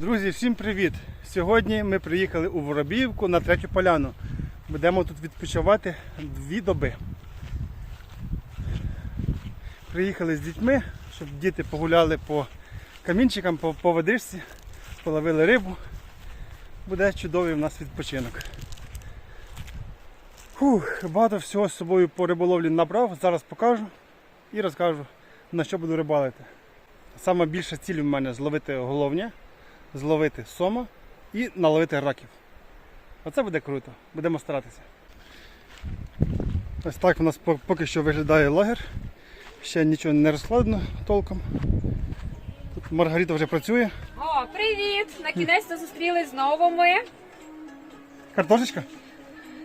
Друзі, всім привіт! Сьогодні ми приїхали у Воробіївку на третю поляну. Будемо тут відпочивати дві доби. Приїхали з дітьми, щоб діти погуляли по камінчикам, по, по водичці, половили рибу. Буде чудовий у нас відпочинок. Фух, багато всього з собою по риболовлі набрав. Зараз покажу і розкажу на що буду рибалити. Саме більша ціль у мене зловити головня зловити сома і наловити раків. Оце буде круто. Будемо старатися. Ось так у нас поки що виглядає лагер. Ще нічого не розкладено толком. Тут Маргарита вже працює. О, привіт! На кінець зустрілись знову ми. Картошечка?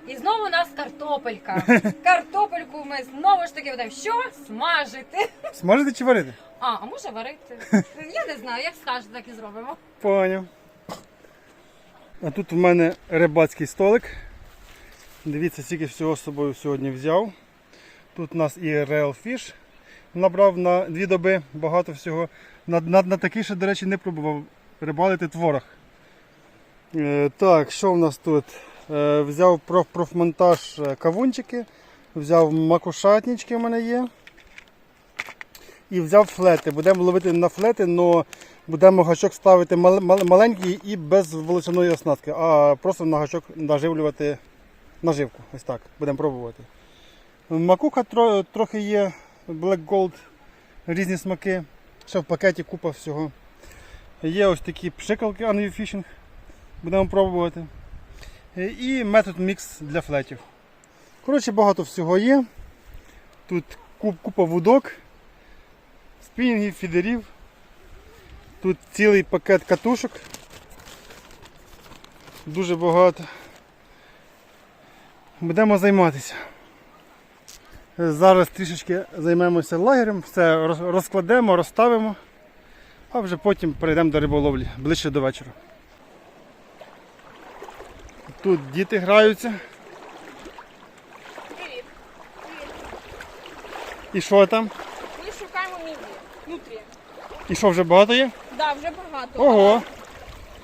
І знову у нас картопелька. Картопельку ми знову ж таки будемо що? Смажити. Смажити чи варити? А, а може варити? Я не знаю, як скажете, так і зробимо. Поняв. А тут у мене рибацький столик. Дивіться, скільки всього з собою сьогодні взяв. Тут у нас і Real Fish набрав на дві доби багато всього. На, на, на такий ще, до речі, не пробував рибалити творог. Е, так, що в нас тут? Е, взяв проф, профмонтаж е, кавунчики, взяв макушатнички в мене є. І взяв флети. Будемо ловити на флети, але будемо гачок ставити мал- мал- маленький і без волосяної оснастки, а просто на гачок наживлювати наживку. Ось так. Будемо пробувати. Макуха тро- трохи є, Black Gold, різні смаки. Ще в пакеті купа всього. Є ось такі пшикалки Unview Fishing. Будемо пробувати. І метод мікс для флетів. Коротше, багато всього є. Тут куп- купа вудок, спінінгів, фідерів. Тут цілий пакет катушок. Дуже багато. Будемо займатися. Зараз трішечки займемося лагерем, все розкладемо, розставимо, а вже потім перейдемо до риболовлі ближче до вечора. Тут діти граються. Привіт. І що там? Ми шукаємо міді. Внутрі. І що вже багато є? Да, вже багато. Ого!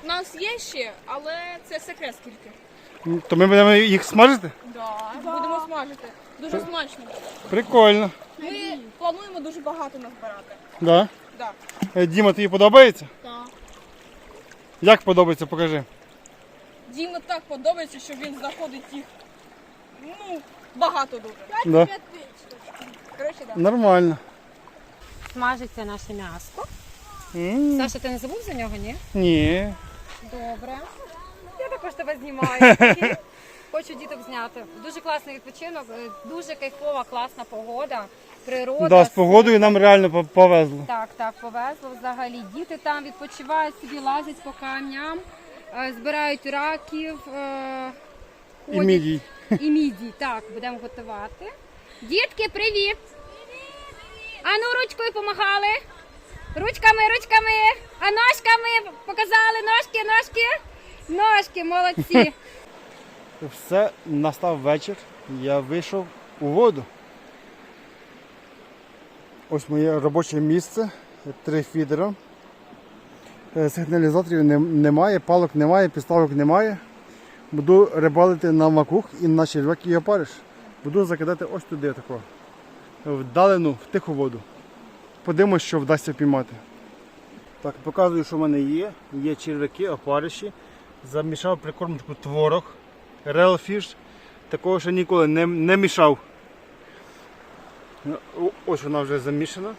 У нас є ще, але це секрет скільки. То ми будемо їх смажити? Да. Будемо смажити. Дуже смачно. Прикольно. Ми плануємо дуже багато назбирати. Да. Да. Е, Діма, тобі подобається? Да. Як подобається, покажи. Діму так подобається, що він знаходить їх. Ну, багато дуже. Да. Коротше, да. Нормально. Смажиться наше м'ясо. М, Саша, ти не забув за нього, ні? Ні. Добре. Я також тебе знімаю. Хочу діток зняти. Дуже класний відпочинок, е, дуже кайфова, класна погода, природа. Да, з погодою нам реально повезло. Так, так, повезло взагалі. Діти там відпочивають собі, лазять по камням, е, збирають раків. е, І ходять. мідій. І мідій. Так, будемо готувати. Дітки, привіт! Ану, ручкою помагали. Ручками, ручками, а ножками показали ножки, ножки. Ножки, молодці. Все, настав вечір. Я вийшов у воду. Ось моє робоче місце. Три фідера. Е, Сигналізаторів немає, палок немає, підставок немає. Буду рибалити на макух і на черв'як і опариш. Буду закидати ось туди тако. Вдалину в тиху воду. Подивимось, що вдасться піймати. Так, показую, що в мене є. Є черв'яки, опариші. Замішав прикормочку творог. Fish. Такого ще ніколи не, не мішав. Ось вона вже замішана.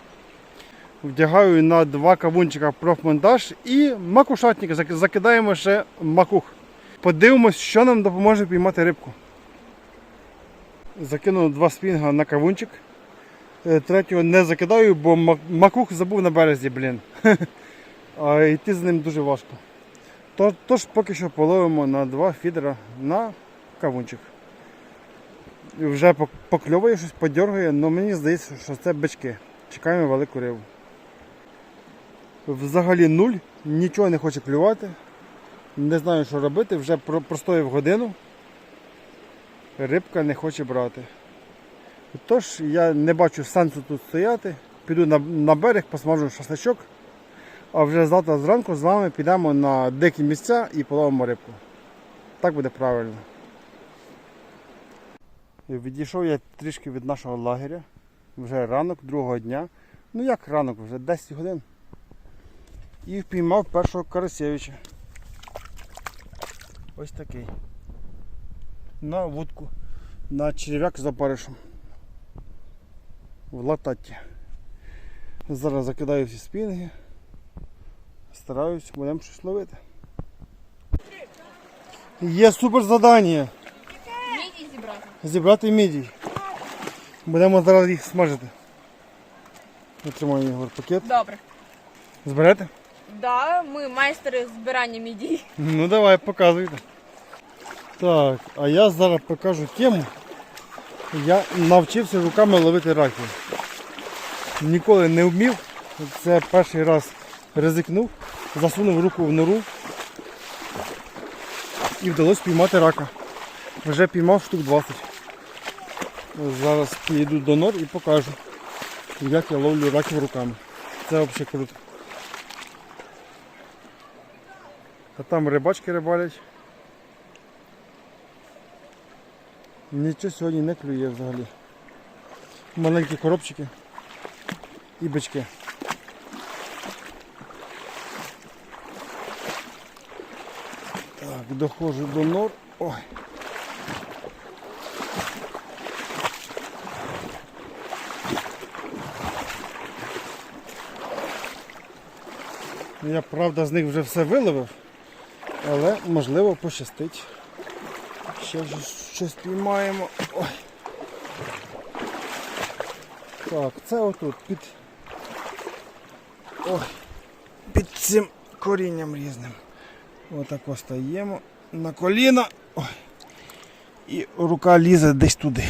Вдягаю на два кавунчика профмонтаж і макушатник. Закидаємо ще макух. Подивимось, що нам допоможе піймати рибку. Закинув два спінга на кавунчик. Е, Третього не закидаю, бо макух забув на березі, блін. А йти з ним дуже важко. Тож поки що половимо на два фідера на кавунчик. Вже покльовує щось, подергує, але мені здається, що це бички. Чекаємо велику рибу. Взагалі нуль, нічого не хоче клювати. Не знаю, що робити, вже простоїв годину. Рибка не хоче брати. Тож я не бачу сенсу тут стояти. Піду на, на берег, посмажу шашлачок, А вже завтра зранку з вами підемо на дикі місця і половимо рибку. Так буде правильно. Відійшов я трішки від нашого лагеря. Вже ранок другого дня. Ну як ранок, вже 10 годин. І впіймав першого Карасєвича. Ось такий. На вудку. На черв'як з опаришем. В лататі. Зараз закидаю всі спінги. Стараюсь, будемо щось ловити. Є супер завдання. Мідій зібрати. Зібрати мідій. Будемо зараз їх смажити. Отримаю Ігор пакет. Добре. Зберете? Да, ми майстери збирання мідій. Ну давай, показуйте. Так, а я зараз покажу тему. Я навчився руками ловити раків. Ніколи не вмів. Це перший раз ризикнув, засунув руку в нору і вдалося піймати рака. Вже піймав штук 20. Зараз піду до нор і покажу, як я ловлю раків руками. Це взагалі круто. А там рибачки рибалять. Нічого сьогодні не клює взагалі. Маленькі коробчики і бички. Так, доходжу до нор. Ой. Я правда з них вже все виловив, але можливо пощастить. Ще ж щось піймаємо. Ой. Так, це отут під. Ой. Під цим корінням різним. Отак остаємо на коліна. Ой. І рука лізе десь туди.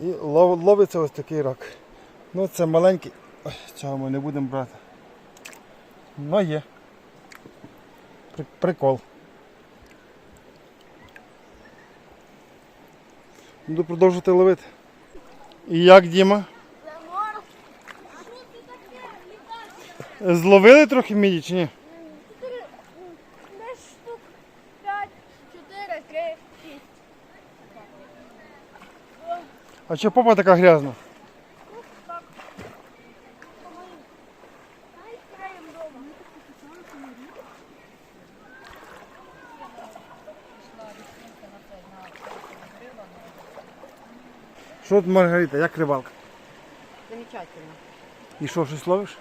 І лов- ловиться ось такий рак. Ну це маленький. Ой, цього ми не будемо брати. Ну є. При- Прикол. Буду продовжувати ловити. І як, Діма? Зловили трохи міді чи ні? Десь штук 5, 4, 3, 6. А що попа така грязна? Що тут Маргарита, як рибалка? Замечательно. І що, щось ловиш?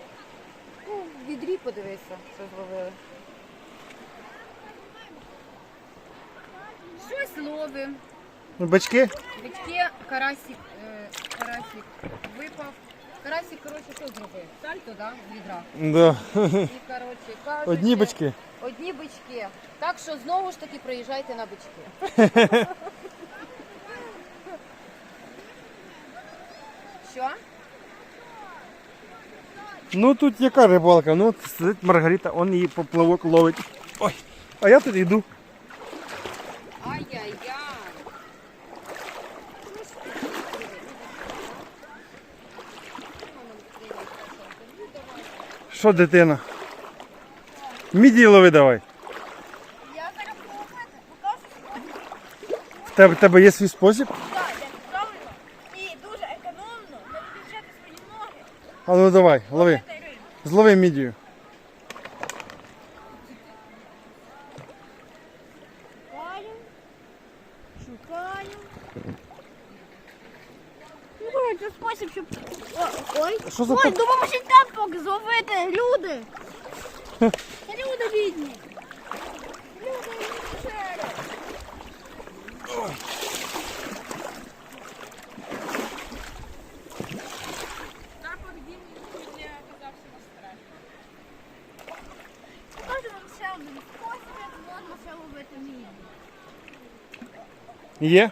Ну, в відрі подивися, що зловили. Щось ловимо. Ну, Бачки? Бички, карасик, е, карасик випав. Карасик, коротше, що зробив? Сальто, да? відра. Да. І, коротше, кажуть, Одні бички. Одні бички. Так що знову ж таки приїжджайте на бички. Що? Ну тут яка рибалка? Ну от сидить Маргарита, он її поплавок ловить. Ой, а я тут йду. Ай-яй-яй. Що дитина? Міді лови давай. Я зараз В тебе, в тебе є свій спосіб? так, як правильно і дуже економно не відвічати свої ноги. А ну давай, лови. Та й рибу. Злови мідію. Шукаю, шукаю. Ну, коротше, спосіб, щоб... О, ой, Що за ой, допоможіть там поки зловити, люди. Люди бідні. Люди, люди, Запах дім мені оказався на страх. Покажу вам ще один спосіб, як можна ще ловити мідні. Є?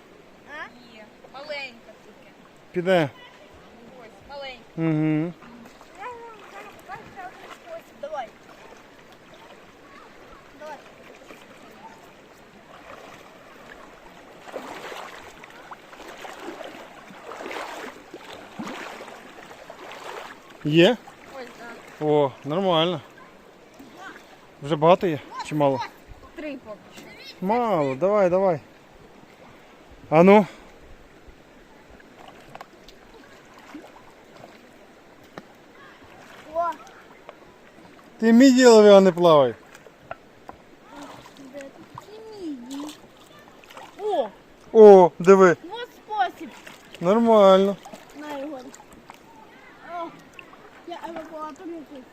А? Є. Маленька тільки. Піде. Ось, маленька. Угу. Є? Ось так. О, нормально. Вже багато є? Чи мало? Три поки що. Мало, давай, давай. А ну. О, Ти міді лови, а не плавай. де такі міді. О, О, диви. вот спосіб. Нормально.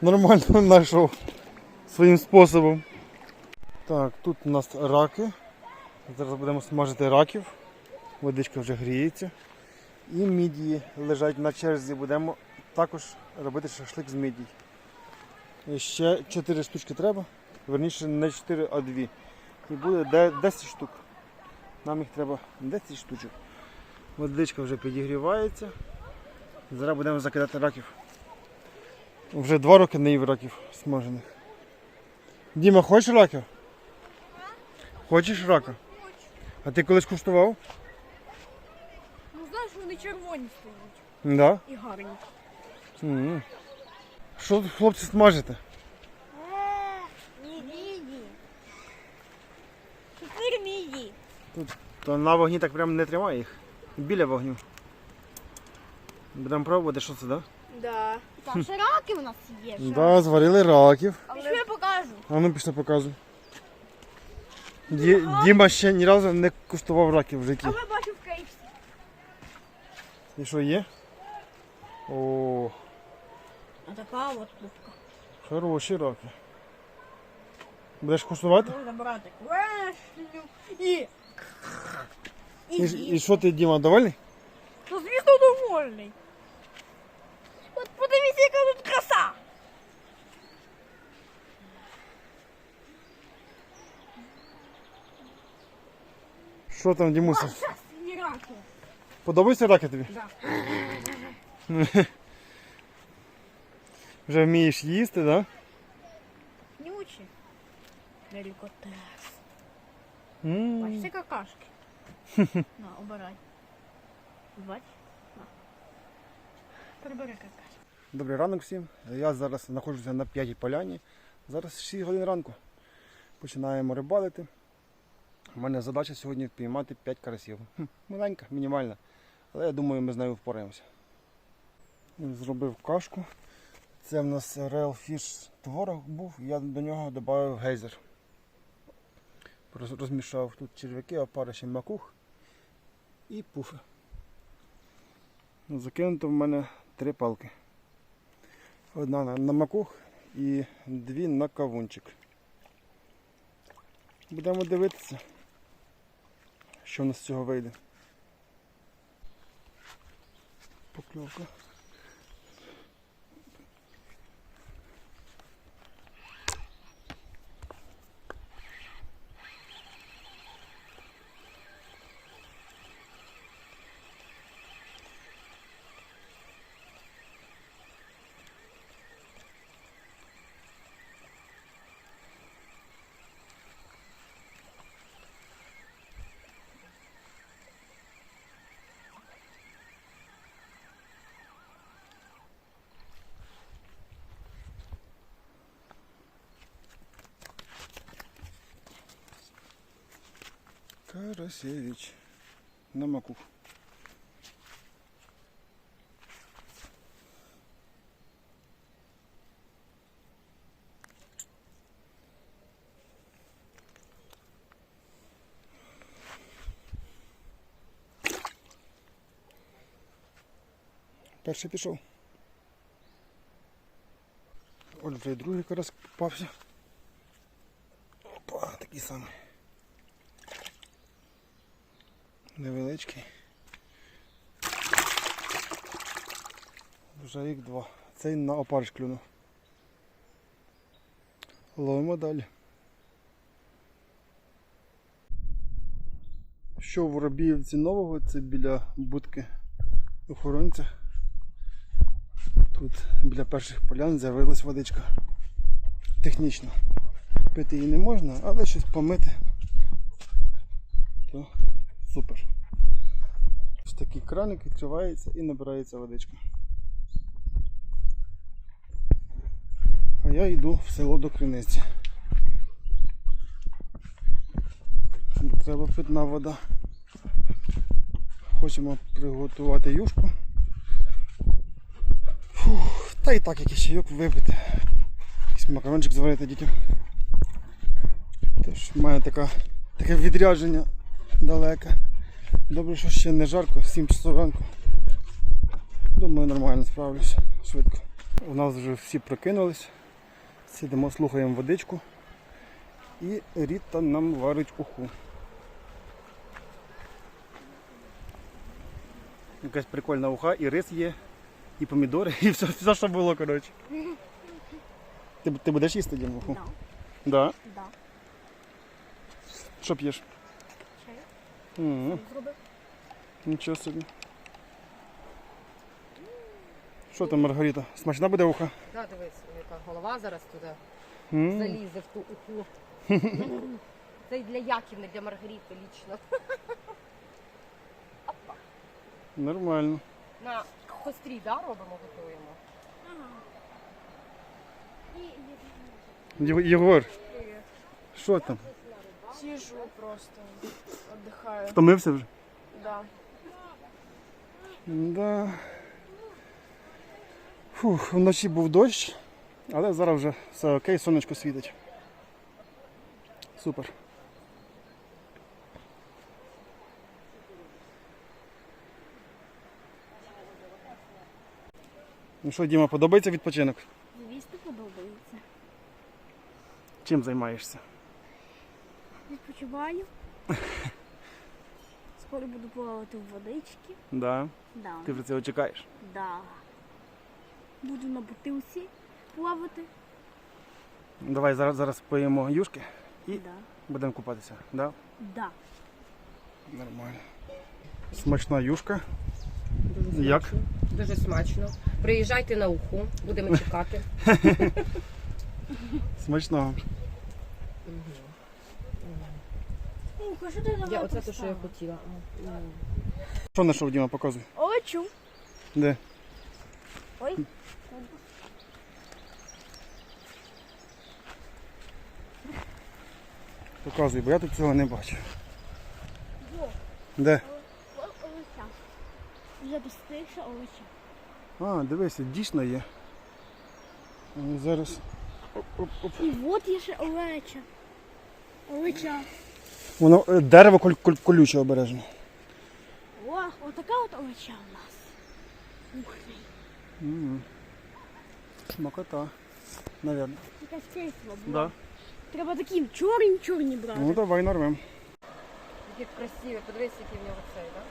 Нормально знайшов своїм способом. Так, тут у нас раки. Зараз будемо смажити раків. Водичка вже гріється. І мідії лежать на черзі. Будемо також робити шашлик з мідій. І ще 4 штучки треба. Верніше не 4, а 2. І буде 10 штук. Нам їх треба 10 штучок. Водичка вже підігрівається. Зараз будемо закидати раків. Вже два роки не їв раків смажених. Діма, хочеш раків? Хочеш рака? А ти колись куштував? Ну знаєш, вони червоні стоять. Да. І гарні. М. Що тут хлопці смажите? Е, Міді. Чотири міді. То на вогні так прямо не тримай їх. Біля вогню. Будемо пробувати, що це, да? Да. Там ще раки у нас є. ще. Да, зварили раків. Що я покажу? А ну пішли показуй. Ді, Діма ще ні разу не куштував раків в житті. А ми бачимо в кейпсі. І що є? О, А така от кубка. хороші раки. Будеш куштувати? Можна брати квешлю і. І, і що ти, Діма, довольний? Ну, звісно, довольний. От подивіться, яка тут краса. Що там, Дімуся? І раки. Подобаються раки тобі? Да. Вже вмієш їсти, так? Нючі. Делікатес. Да? М. Бачите какашки. На, обирай. Бач? Прибери какашки. Добрий ранок всім. Я зараз знаходжуся на п'ятій поляні. Зараз 6 годин ранку. Починаємо рибалити. У мене задача сьогодні впіймати 5 карасів. Хм, маленька, мінімальна. Але я думаю, ми з нею впораємося. Зробив кашку. Це в нас Real Fish творог був, я до нього додав гейзер. Розмішав тут черв'яки, опариші макух і пуфи. Закинуто в мене три палки. Одна на, макух і дві на кавунчик. Будемо дивитися, що в нас з цього вийде. Покльовка. Карасевич. На макух. Перший пішов. От вже другий карась попався. Опа, такий самий. Невеличкий. Вже їх два. Цей на опариш клюнув. Ловимо далі. Що в Воробіївці нового, це біля будки охоронця. Тут біля перших полян з'явилась водичка. Технічно. Пити її не можна, але щось помити. Супер. Ось такий краник відкривається і набирається водичка. А я йду в село до Криниці. Треба питна вода. Хочемо приготувати юшку. Фух, та і так якийсь чайок випити. Якийсь макарончик зварити дітям. Тож має така, таке відрядження далеке. Добре, що ще не жарко, 7 часов ранку. Думаю, нормально справлюся, швидко. У нас вже всі прокинулись. Сидимо, слухаємо водичку. І Ріта нам варить уху. Якась прикольна уха, і рис є, і помідори, і все, все що було, коротше. Ти, ти будеш їсти Дім, уху? Да. Да. Що п'єш? Угу. Зробив. Нічого собі. Що там, Маргарита? Смачна буде уха? Да, дивись, яка голова зараз туди М, залізе в ту уху. Це й для Яків, не для Маргарити лічно. Нормально. На кострі, да, робимо, готуємо. Ага. І, і Є- Єгор, що там? Сижу просто, отдыхаю. Втомився вже? Да. Да. Фух, вночі був дощ, але зараз вже все окей, сонечко світить. Супер. Ну що, Діма, подобається відпочинок? звісно, подобається. Чим займаєшся? Відпочиваю. Скоро буду плавати в водички. Да. Да. Ти вже цього чекаєш. Да. Буду на бутилці плавати. Давай зараз, зараз поїмо юшки і Да. будемо купатися. Да? Да. Нормально. Смачна юшка. Дуже Як? смачно. Дуже смачно. Приїжджайте на уху, будемо чекати. Смачного. Ух, що ти Я, оце те, що я хотіла. Що знайшов, Діма, показуй. Очу. Де? Ой. Показуй, бо я тут цього не бачу. Во, Де? о- овоча. Вже достигша овоча. А, дивися, дійсно є. Ну, Зараз. Оп, оп, оп. І от є ще овеча. Овеча. Воно е, дерево коль, коль, колюче обережно. О, отака от овеча у нас. М. Смакота. Навірно. Якась кисла Да. Треба такі чорні чорні брати. Ну давай нарвем. Який красивий, подивись, який в нього цей, так?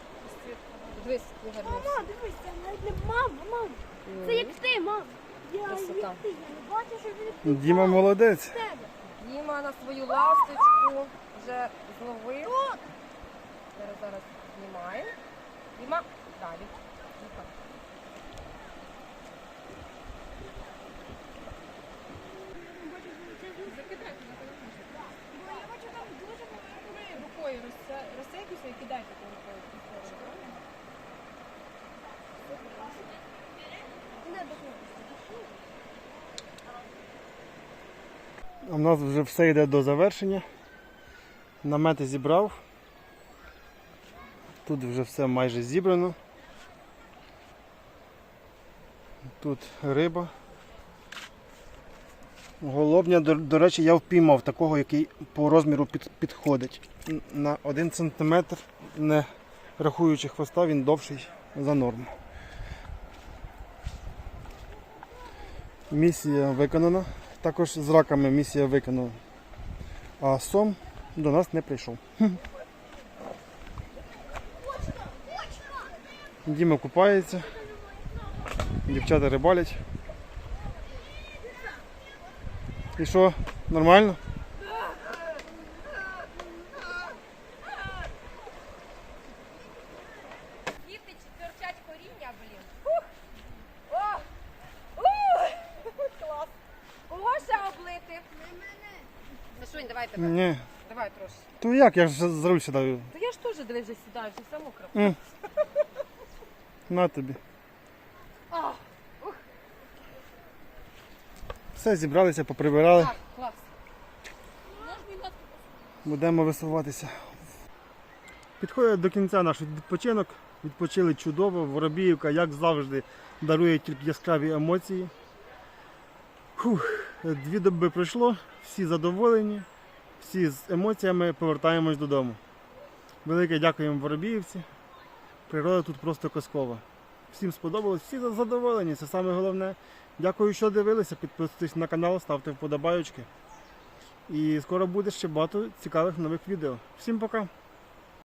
Подивись, який гарний. Мама, дивись, це навіть не мама, мама. Це як ти, мам. Я Красота. як ти, я не бачу, що він Діма молодець. в тебе. Діма на свою ласточку вже зловив. Зараз зараз знімаємо. Діма, далі. Діма. Рукою розсейкуйся і кидайте рукою. У нас вже все йде до завершення. Намети зібрав. Тут вже все майже зібрано. Тут риба. Голобня, до, до речі, я впіймав такого, який по розміру під, підходить. На 1 см, не рахуючи хвоста, він довший за норму. Місія виконана. Також з раками місія виконана. А сом до нас не прийшов. Діма купається. Дівчата рибалять. І що, нормально? Діти торчать коріння, блін. О, давай тебе. Ні. Давай трошки. То як? Я ж за руль сідаю. Та я ж теж дивись, вже сідаю, вже все мокро. М. На тобі. А, Все, зібралися, поприбирали. так, клас. Будемо висуватися. Підходить до кінця наш відпочинок. Відпочили чудово. Воробіївка, як завжди, дарує тільки яскраві емоції. Фух, дві доби пройшло, всі задоволені, всі з емоціями повертаємось додому. Велике дякуємо Воробіївці. Природа тут просто казкова. Всім сподобалось, всі задоволені, це саме головне. Дякую, що дивилися. Підписуйтесь на канал, ставте вподобайочки. І скоро буде ще багато цікавих нових відео. Всім пока!